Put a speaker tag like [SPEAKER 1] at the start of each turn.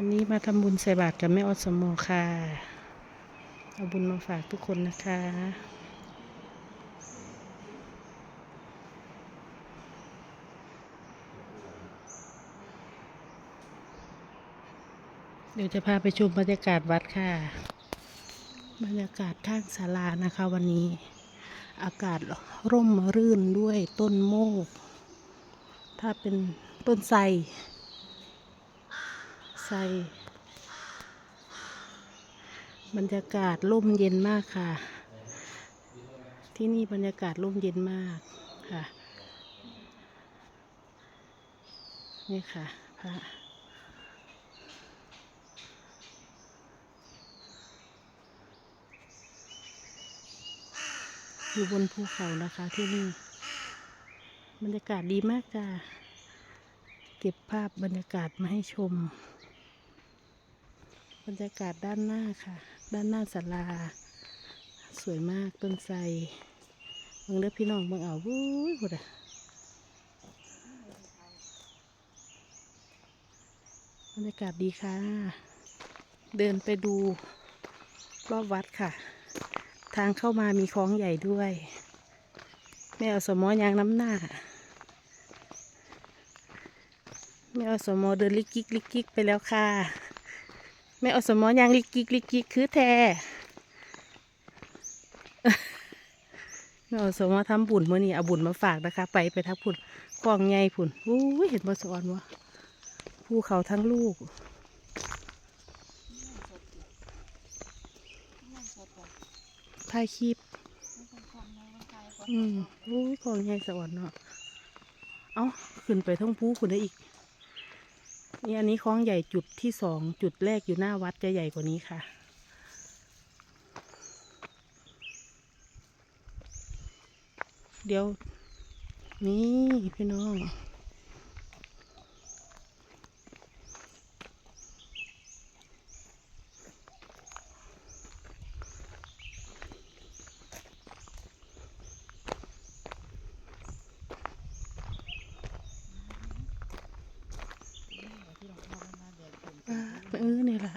[SPEAKER 1] วันนี้มาทำบุญใส่บาตรกับแม่อสมอค่ะ เอาบุญมาฝากทุกคนนะคะ เดี๋ยวจะพาไปชมบรรยากาศวัดค่ะ บรรยากาศข้างศาลานะคะวันนี้ อากาศร่มรื่นด้วยต้นโมก ถ้าเป็นต้นไทร ไทรบรรยากาศร่มเย็นมากค่ะ ที่นี่บรรยากาศร่มเย็นมากค่ะ นี่ค่ะพระอยู่บนภูเขานะคะที่นี่ บรรยากาศดีมากจ้าเก็บภาพบรรยากาศมาให้ชม บรรยากาศด้านหน้าค่ะ ด้านหน้าศาลา สวยมากต้นไทรเบิ่งเด้อพี่น้องเบิ่งเอาวุ้ยพุดอะบรรยากาศดีค่ะ เดินไปดูรอบวัดค่ะ ทางเข้ามามีคลองใหญ่ด้วยแม่เอสมอยางน้ำหน้าแม่เอสมอเดินลิกกิกลิกกิกไปแล้วค่ะ แม่เอาสมอยางลิกกิกลิกกิกคือแท้แม่เอาสมอทำบุญเมื่อนี้เอาบุญมาฝากนะคะ ไปไปทักผุนคลองใหญ่ผุนอู้เห็นบอสอนวะภูเขาทั้งลูกถ่ายคลิปอืมโอ้ยของใหญ่สวรรค์เนาะ เอาขึ้นไปท่องภูคุณได้อีก นี่อันนี้คลองใหญ่จุดที่สองจุดแรกอยู่หน้าวัดจะใหญ่กว่านี้ค่ะ เดี๋ยว นี่พี่น้อง இல்லை